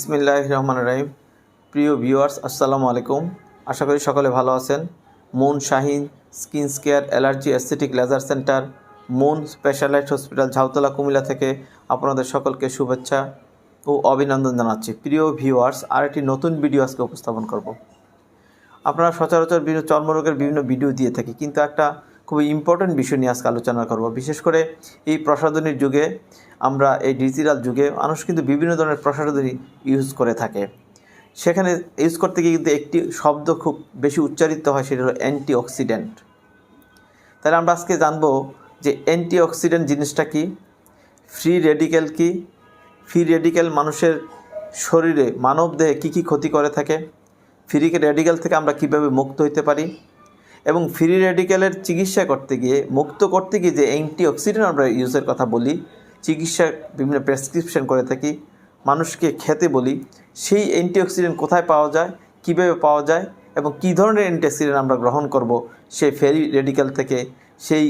বিসমিল্লাহ রহমান রাহিম। প্রিয় ভিউয়ার্স, আসসালামু আলাইকুম। আশা করি সকলে ভালো আছেন। Moon Shahin skin care allergy aesthetic laser centre, Moon specialised hospital Jhautala, Comilla থেকে আপনাদের সকলকে শুভেচ্ছা ও অভিনন্দন জানাচ্ছি। প্রিয় ভিউয়ার্স আর একটি নতুন ভিডিও আজকে উপস্থাপন করব। আপনারা সচরাচর বিভিন্ন চর্মরোগের বিভিন্ন ভিডিও দিয়ে থাকি, কিন্তু একটা খুবই ইম্পর্ট্যান্ট বিষয় নিয়ে আজকে আলোচনা করব। বিশেষ করে এই প্রসাধনীর যুগে, আমরা এই ডিজিটাল যুগে মানুষ কিন্তু বিভিন্ন ধরনের প্রসাধনী ইউজ করে থাকে। সেখানে ইউজ করতে গিয়ে কিন্তু একটি শব্দ খুব বেশি উচ্চারিত হয়, সেটা হলো অ্যান্টি অক্সিডেন্ট তাহলে আমরা আজকে জানব যে অ্যান্টি অক্সিডেন্ট জিনিসটা কি? ফ্রি রেডিক্যাল কি? ফ্রি রেডিক্যাল মানুষের শরীরে মানব দেহে কী কী ক্ষতি করে থাকে? ফ্রি রেডিক্যাল থেকে আমরা কীভাবে মুক্ত হইতে পারি? এবং ফ্রি রেডিক্যালের চিকিৎসা করতে গিয়ে, মুক্ত করতে গিয়ে যে অ্যান্টি অক্সিডেন্ট আমরা ইউজের কথা বলি, চিকিৎসা বিভিন্ন প্রেসক্রিপশন করে থাকি, মানুষকে খেতে বলি, সেই অ্যান্টিঅক্সিডেন্ট কোথায় পাওয়া যায়, কীভাবে পাওয়া যায় এবং কী ধরনের অ্যান্টিঅক্সিডেন্ট আমরা গ্রহণ করব সেই ফেরি রেডিক্যাল থেকে সেই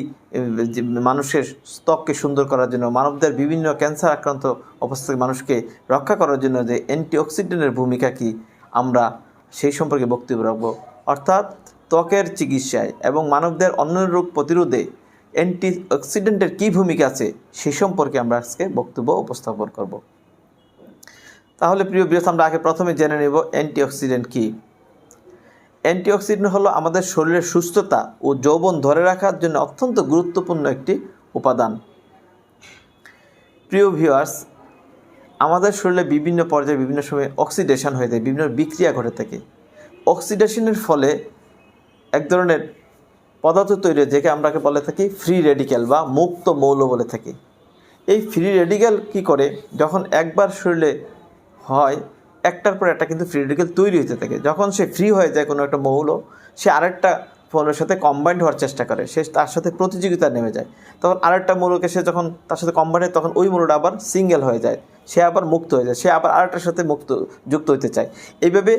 মানুষের ত্বককে সুন্দর করার জন্য, মানবদের বিভিন্ন ক্যান্সার আক্রান্ত অবস্থা মানুষকে রক্ষা করার জন্য যে অ্যান্টিঅক্সিডেন্টের ভূমিকা কি, আমরা সেই সম্পর্কে বক্তব্য রাখব। অর্থাৎ ত্বকের চিকিৎসায় এবং মানবদের অন্য রোগ প্রতিরোধে অ্যান্টি অক্সিডেন্টের কী ভূমিকা আছে সে সম্পর্কে আমরা আজকে বক্তব্য উপস্থাপন করব। তাহলে প্রিয় বৃহৎ আমরা আগে প্রথমে জেনে নেব অ্যান্টিঅক্সিডেন্ট কী। অ্যান্টিঅক্সিডেন্ট হলো আমাদের শরীরের সুস্থতা ও যৌবন ধরে রাখার জন্য অত্যন্ত গুরুত্বপূর্ণ একটি উপাদান। প্রিয় ভিউয়ার্স, আমাদের শরীরে বিভিন্ন পর্যায়ে বিভিন্ন সময় অক্সিডেশন হয়ে থাকে বিভিন্ন বিক্রিয়া ঘটে থাকে। অক্সিডেশনের ফলে এক ধরনের পদার্থ তৈরি হয়, যেকে আমরাকে বলে থাকি ফ্রি রেডিক্যাল বা মুক্ত মৌল বলে থাকি। এই ফ্রি রেডিক্যাল কি করে? যখন একবার শরীরে হয়, একটার পর একটা কিন্তু ফ্রি রেডিক্যাল তৈরি হতে থাকে। যখন সে ফ্রি হয়ে যায় কোনো একটা মৌল, সে আরেকটা ফলের সাথে কম্বাইন্ড হওয়ার চেষ্টা করে, সে তার সাথে প্রতিযোগিতা নেমে যায়। তখন আরেকটা মৌলকে সে যখন তার সাথে কম্বাইন্ড হয়, তখন ওই মৌলটা আবার সিঙ্গেল হয়ে যায়। সে আবার মুক্ত হয়ে যায়, সে আবার আরেকটার সাথে মুক্ত, যুক্ত হতে চায়। এইভাবে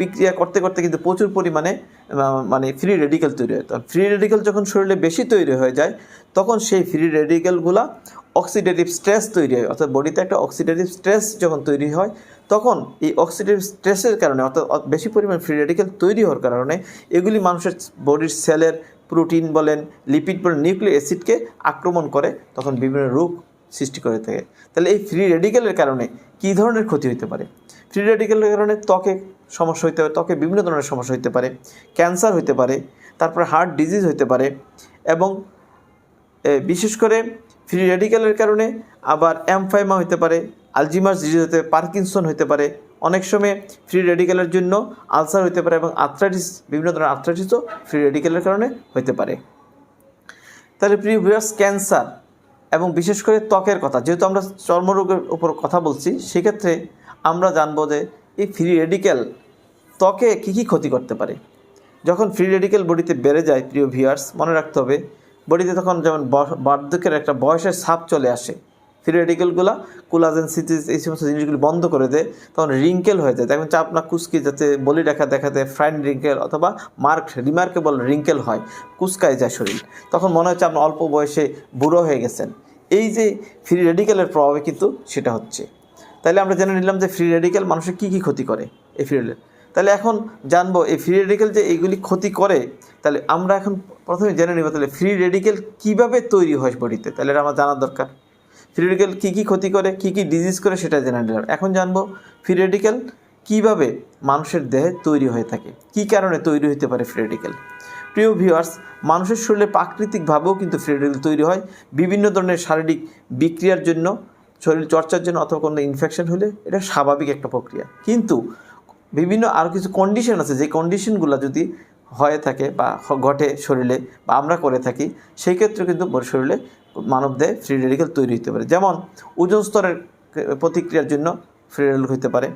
বিক্রিয়া করতে করতে কিন্তু প্রচুর পরিমাণে মানে ফ্রি রেডিক্যাল তৈরি হয়। তখন ফ্রি রেডিক্যাল যখন শরীরে বেশি তৈরি হয়ে যায়, তখন সেই ফ্রি রেডিক্যালগুলা অক্সিডেটিভ স্ট্রেস তৈরি হয়। অর্থাৎ বডিতে একটা অক্সিডেটিভ স্ট্রেস যখন তৈরি হয়, তখন এই অক্সিডেটিভ স্ট্রেসের কারণে, অর্থাৎ বেশি পরিমাণ ফ্রি রেডিক্যাল তৈরি হওয়ার কারণে, এগুলি মানুষের বডির সেলের প্রোটিন বলেন লিপিড বলেন নিউক্লিক অ্যাসিডকে আক্রমণ করে, তখন বিভিন্ন রোগ সৃষ্টি করে থাকে। তাহলে এই ফ্রি রেডিক্যালের কারণে কী ধরনের ক্ষতি হতে পারে? ফ্রি রেডিক্যালের কারণে ত্বকে সমস্যা হতে পারে, ত্বকে বিভিন্ন ধরনের সমস্যা হতে পারে ক্যান্সার হতে পারে, তারপরে হার্ট ডিজিজ হতে পারে এবং বিশেষ করে ফ্রি রেডিক্যালের কারণে আবার অ্যামফাইমা হতে পারে আলজিমার্স ডিজিজ হতে পারে পার্কিনসন হতে পারে, অনেক সময় ফ্রি রেডিক্যালের জন্য আলসার হতে পারে এবং আর্থ্রাইটিস বিভিন্ন ধরনের আর্থ্রাইটিসও ফ্রি রেডিক্যালের কারণে হতে পারে। তাহলে প্রিভিয়াস ক্যান্সার এবং বিশেষ করে ত্বকের কথা, যেহেতু আমরা চর্মরোগের উপর কথা বলছি, সেক্ষেত্রে আমরা জানব যে এই ফ্রি রেডিক্যাল ত্বকে কী কী ক্ষতি করতে পারে। যখন ফ্রি রেডিক্যাল বডিতে বেড়ে যায়, প্রিয় ভিউয়ার্স, মনে রাখতে হবে, বডিতে তখন যেমন বার্ধক্যের একটা বয়সের ছাপ চলে আসে ফ্রি রেডিকেলগুলো কোলাজেন সিটিস এই সমস্ত জিনিসগুলো বন্ধ করে দেয়, তখন রিঙ্কেল হয়ে যায়। দেখবেন চাপ না কুচকি যাতে বলি রেখা দেখাতে ফ্রাইন রিঙ্কেল অথবা মার্ক রিমার্কেবল রিঙ্কেল হয় কুচকায় যায় শরীর। তখন মনে হচ্ছে আপনার অল্প বয়সে বুড়ো হয়ে গেছেন। এই যে ফ্রি রেডিক্যালের প্রভাবে কিন্তু সেটা হচ্ছে। তাহলে আমরা জেনে নিলাম যে ফ্রি রেডিক্যাল মানুষের কী কী ক্ষতি করে এই ফ্রি তাহলে এখন জানব, এই ফ্রি রেডিকেল যে এইগুলি ক্ষতি করে, তাহলে আমরা এখন প্রথমে জেনে নিব, তাহলে ফ্রি রেডিকেল কীভাবে তৈরি হয় বডিতে তাহলে এটা আমার জানার দরকার। ফ্রি রেডিক্যাল কী কী ক্ষতি করে, কী কী ডিজিজ করে সেটা জেনে নিলাম। এখন জানব ফ্রি রেডিক্যাল কীভাবে মানুষের দেহে তৈরি হয়ে থাকে, কী কারণে তৈরি হতে পারে ফ্রি রেডিক্যাল প্রিয় ভিউয়ার্স মানুষের শরীরে প্রাকৃতিকভাবেও কিন্তু ফ্রি রেডিক্যাল তৈরি হয়। বিভিন্ন ধরনের শারীরিক বিক্রিয়ার জন্য, শরীর চর্চার জন্য অথবা কোনো ইনফেকশন হলে এটা স্বাভাবিক একটা প্রক্রিয়া। কিন্তু বিভিন্ন আরও কিছু কন্ডিশন আছে, যে কন্ডিশনগুলো যদি হয়ে থাকে বা ঘটে শরীরে বা আমরা করে থাকি, সেই ক্ষেত্রে কিন্তু শরীরে মানবদেহে ফ্রি রেডিক্যাল তৈরি হতে পারে। যেমন, ওজন স্তরের প্রতিক্রিয়ার জন্য ফ্রি রেডিক্যাল হতে পারে।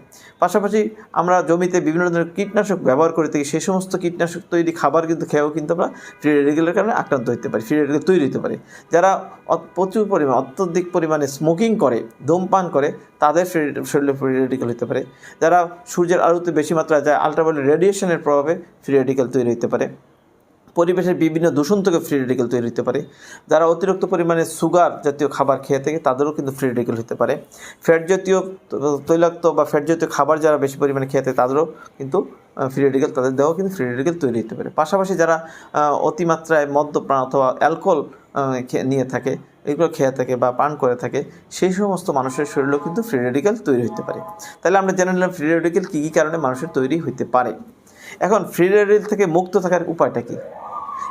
পাশাপাশি আমরা জমিতে বিভিন্ন ধরনের কীটনাশক ব্যবহার করে থাকি সেই সমস্ত কীটনাশক তৈরি খাবার কিন্তু খেয়েও কিন্তু আমরা ফ্রি রেডিক্যালের কারণে আক্রান্ত হতে পারি ফ্রি রেডিক্যাল তৈরি হতে পারে। যারা প্রচুর পরিমাণ, অত্যধিক পরিমাণে স্মোকিং করে, ধূমপান করে, তাদের শরীরে ফ্রি রেডিক্যাল হতে পারে। যারা সূর্যের আলোতে বেশি মাত্রায় যায় আলট্রাভায়োলেট রেডিয়েশনের প্রভাবে ফ্রি রেডিক্যাল তৈরি হতে পারে। পরিবেশের বিভিন্ন দূষণ থেকে ফ্রি রেডিকেল তৈরি হতে পারে। যারা অতিরিক্ত পরিমাণে সুগার জাতীয় খাবার খেয়ে থাকে, তাদেরও কিন্তু ফ্রি রেডিকেল হতে পারে। ফ্যাট জাতীয় তৈলাক্ত বা ফ্যাট জাতীয় খাবার যারা বেশি পরিমাণে খেয়ে থাকে, তাদেরও কিন্তু ফ্রি রেডিকেল তাদের দেওয়া কিন্তু ফ্রি রেডিকেল তৈরি হতে পারে। পাশাপাশি যারা অতিমাত্রায় মদ্যপান অথবা অ্যালকোহল নিয়ে থাকে, এগুলো খেয়ে থাকে বা পান করে থাকে, সেই সমস্ত মানুষের শরীরেও কিন্তু ফ্রি রেডিকেল তৈরি হতে পারে। তাহলে আমরা জেনে নিলাম ফ্রি রেডিকেল কী কী কারণে মানুষের তৈরি হতে পারে। এখন ফ্রি রেডিকেল থেকে মুক্ত থাকার উপায়টা কী?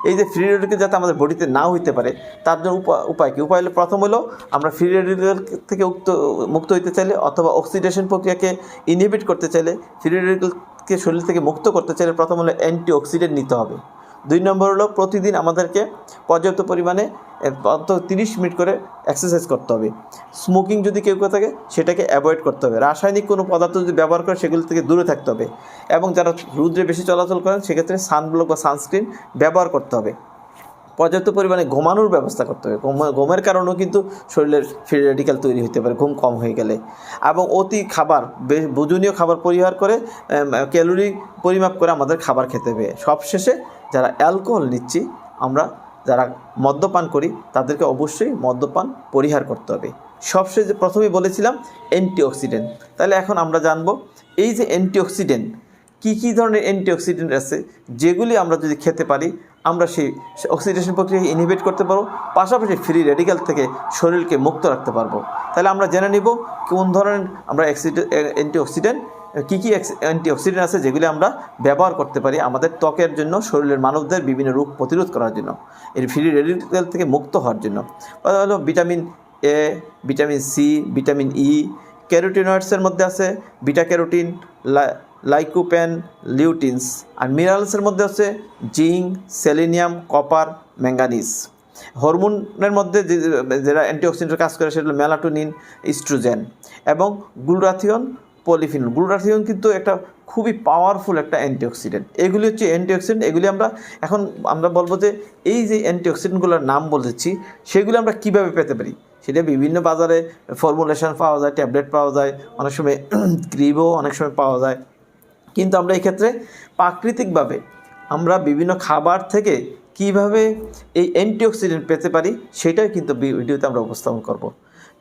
এই যে ফ্রি রেডিকেল যাতে আমাদের বডিতে না হইতে পারে, তার জন্য উপায় কী? উপায় হলো প্রথম হলো আমরা ফ্রি রেডিকেল থেকে উক্ত, মুক্ত হইতে চাইলে অথবা অক্সিডেশন প্রক্রিয়াকে ইনহিবিট করতে চাইলে ফ্রি রেডিকেলকে শরীর থেকে মুক্ত করতে চাইলে প্রথম হলো অ্যান্টি অক্সিডেন্ট নিতে হবে। দুই নম্বর হলো প্রতিদিন আমাদেরকে পর্যাপ্ত পরিমাণে অন্তত তিরিশ মিনিট করে এক্সারসাইজ করতে হবে। স্মোকিং যদি কেউ কেউ থাকে, সেটাকে অ্যাভয়েড করতে হবে। রাসায়নিক কোনো পদার্থ যদি ব্যবহার করে, সেগুলো থেকে দূরে থাকতে হবে। এবং যারা রুদ্রে বেশি চলাচল করেন, সেক্ষেত্রে সানব্লক বা সানস্ক্রিন ব্যবহার করতে হবে। পর্যাপ্ত পরিমাণে ঘুমানোর ব্যবস্থা করতে হবে। ঘুমের কারণেও কিন্তু শরীরের ফ্রি তৈরি হতে পারে, ঘুম কম হয়ে গেলে। এবং অতি খাবার বুজনীয় খাবার পরিহার করে ক্যালোরি পরিমাপ করে আমাদের খাবার খেতে হবে। সবশেষে যারা অ্যালকোহল নিচ্ছি, আমরা যারা মদ্যপান করি, তাদেরকে অবশ্যই মদ্যপান পরিহার করতে হবে। সবশেষে প্রথমেই বলেছিলাম অ্যান্টিঅক্সিডেন্ট তাহলে এখন আমরা জানব, এই যে অ্যান্টিঅক্সিডেন্ট কী কী ধরনের অ্যান্টিঅক্সিডেন্ট আছে, যেগুলি আমরা যদি খেতে পারি, আমরা সেই অক্সিডেশন প্রক্রিয়াকে ইনহিবিট করতে পারব, পাশাপাশি ফ্রি রেডিক্যাল থেকে শরীরকে মুক্ত রাখতে পারব। তাহলে আমরা জেনে নিব কোন ধরনের আমরা অ্যান্টিঅক্সিডেন্ট কী কী অ্যান্টিঅক্সিডেন্ট আছে যেগুলি আমরা ব্যবহার করতে পারি আমাদের ত্বকের জন্য, শরীরের মানবদের বিভিন্ন রোগ প্রতিরোধ করার জন্য, এর ফ্রি রেডিক্যাল থেকে মুক্ত হওয়ার জন্য। হলো vitamin A vitamin C vitamin E ক্যারোটিনয়েডসের মধ্যে আছে বিটা ক্যারোটিন লাইকোপেন, লিউটিনস আর মিনারেলসের মধ্যে আছে জিঙ্ক, সেলিনিয়াম, কপার, ম্যাঙ্গানিজ। হরমোনের মধ্যে যারা অ্যান্টিঅক্সিডেন্টের কাজ করে সেটা হলো মেলাটোনিন, ইস্ট্রোজেন এবং গ্লুরাথিয়ন, পলিফিনল। গ্লুটাথিয়ন কিন্তু একটা খুবই পাওয়ারফুল একটা অ্যান্টিঅক্সিডেন্ট। এগুলি হচ্ছে অ্যান্টিঅক্সিডেন্ট, এগুলি আমরা এখন আমরা বলব যে এই যে অ্যান্টিঅক্সিডেন্টগুলোর নাম বলেছি সেগুলি আমরা কীভাবে পেতে পারি? সেটা বিভিন্ন বাজারে ফর্মুলেশন পাওয়া যায় ট্যাবলেট পাওয়া যায়, অনেক সময় ক্রিমও অনেক সময় পাওয়া যায়। কিন্তু আমরা এক্ষেত্রে প্রাকৃতিকভাবে আমরা বিভিন্ন খাবার থেকে কীভাবে এই অ্যান্টিঅক্সিডেন্ট পেতে পারি সেটাই কিন্তু ভিডিওতে আমরা উপস্থাপন করব।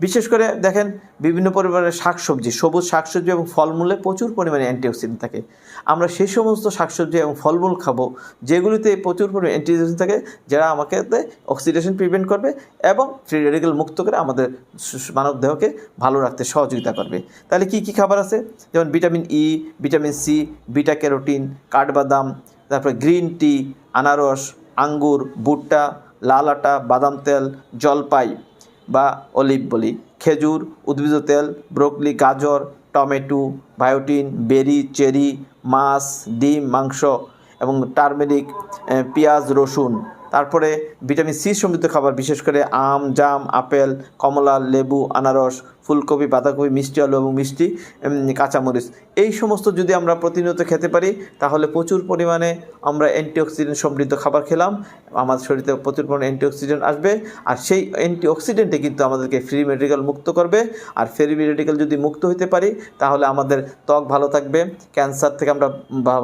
বিশেষ করে দেখেন বিভিন্ন পরিমাণের শাকসবজি, সবুজ শাকসবজি এবং ফলমূলে প্রচুর পরিমাণে অ্যান্টিঅক্সিডেন্ট থাকে। আমরা সেই সমস্ত শাকসবজি এবং ফলমূল খাব, যেগুলিতে প্রচুর পরিমাণে অ্যান্টিঅক্সিডেন্ট থাকে, যারা আমাকে অক্সিডেশন প্রিভেন্ট করবে এবং ফ্রি রেডিক্যাল মুক্ত করে আমাদের মানব দেহকে ভালো রাখতে সহযোগিতা করবে। তাহলে কি কি খাবার আছে? যেমন vitamin E vitamin C beta carotene কাঠবাদাম, তারপরে গ্রিন টি আনারস, আঙ্গুর, ভুট্টা, লাল আটা, বাদাম তেল, জলপাই। বা অলিভ বলি। খেজুর উদ্ভিজ তেল, ব্রোকলি, গাজর, টমেটো, বায়োটিন, বেরি, চেরি, মাছ, ডিম, মাংস এবং টার্মেরিক পেঁয়াজ, রসুন। তারপরে ভিটামিন সি সমৃদ্ধ খাবার বিশেষ করে আম, জাম, আপেল, কমলা, লেবু, আনারস ফুলকপি, বাঁধাকপি, মিষ্টি আলু এবং মিষ্টি কাঁচামরিচ। এই সমস্ত যদি আমরা প্রতিনিয়ত খেতে পারি, তাহলে প্রচুর পরিমাণে আমরা অ্যান্টিঅক্সিডেন্ট সমৃদ্ধ খাবার খেলাম। আমাদের শরীরে প্রচুর পরিমাণে অ্যান্টিঅক্সিডেন্ট আসবে আর সেই অ্যান্টিঅক্সিডেন্টে কিন্তু আমাদেরকে ফ্রি মেডিকেল মুক্ত করবে। আর ফ্রি মেডিকেল যদি মুক্ত হতে পারি, তাহলে আমাদের ত্বক ভালো থাকবে। ক্যান্সার থেকে আমরা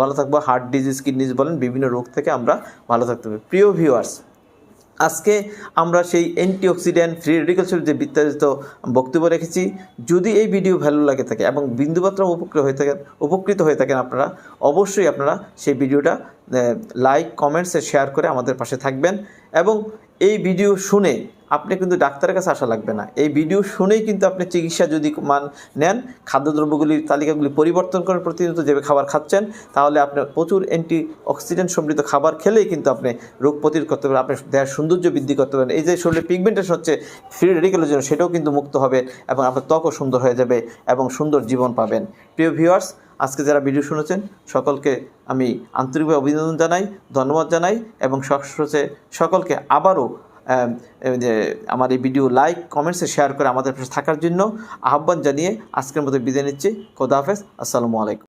ভালো থাকব। হার্ট ডিজিজ, কিডনিজ বলেন, বিভিন্ন রোগ থেকে আমরা ভালো থাকতে হবে প্রিয় ভিউয়ার্স আজকে আমরা সেই অ্যান্টিঅক্সিডেন্ট ফ্রি রেডিকেলসের যে বিস্তারিত বক্তব্য রেখেছি, যদি এই ভিডিও ভ্যালু লাগে থাকে এবং বিন্দুমাত্র উপকৃত হয়ে থাকেন, উপকৃত হয়ে থাকেন আপনারা, অবশ্যই আপনারা সেই ভিডিওটা লাইক কমেন্টসে শেয়ার করে আমাদের পাশে থাকবেন এবং এই ভিডিও শুনে আপনি কিন্তু ডাক্তারের কাছে আসা লাগবে না। এই ভিডিও শুনেই কিন্তু আপনি চিকিৎসা যদি মান নেন খাদ্যদ্রব্যগুলির তালিকাগুলি পরিবর্তন করে প্রতিনিয়ত যেভাবে খাবার খাচ্ছেন, তাহলে আপনার প্রচুর অ্যান্টি অক্সিডেন্ট সমৃদ্ধ খাবার খেলেই কিন্তু আপনি রোগ প্রতিরোধ করতে পারেন, আপনার দেহের সৌন্দর্য বৃদ্ধি করতে পারেন। এই যে শরীরে পিগমেন্টেশন হচ্ছে ফ্রি রেডিকেলের জন্য, সেটাও কিন্তু মুক্ত হবে এবং আপনার ত্বকও সুন্দর হয়ে যাবে এবং সুন্দর জীবন পাবেন। প্রিয় ভিউয়ার্স আজকে যারা ভিডিও শুনেছেন, সকলকে আমি আন্তরিকভাবে অভিনন্দন জানাই, ধন্যবাদ জানাই এবং সকলকে আবারও আমার এই ভিডিও লাইক কমেন্টসে শেয়ার করে আমাদের পাশে থাকার জন্য আহ্বান জানিয়ে আজকের মতো বিদায় নিচ্ছি। খোদা হাফেজ। আসসালামু আলাইকুম।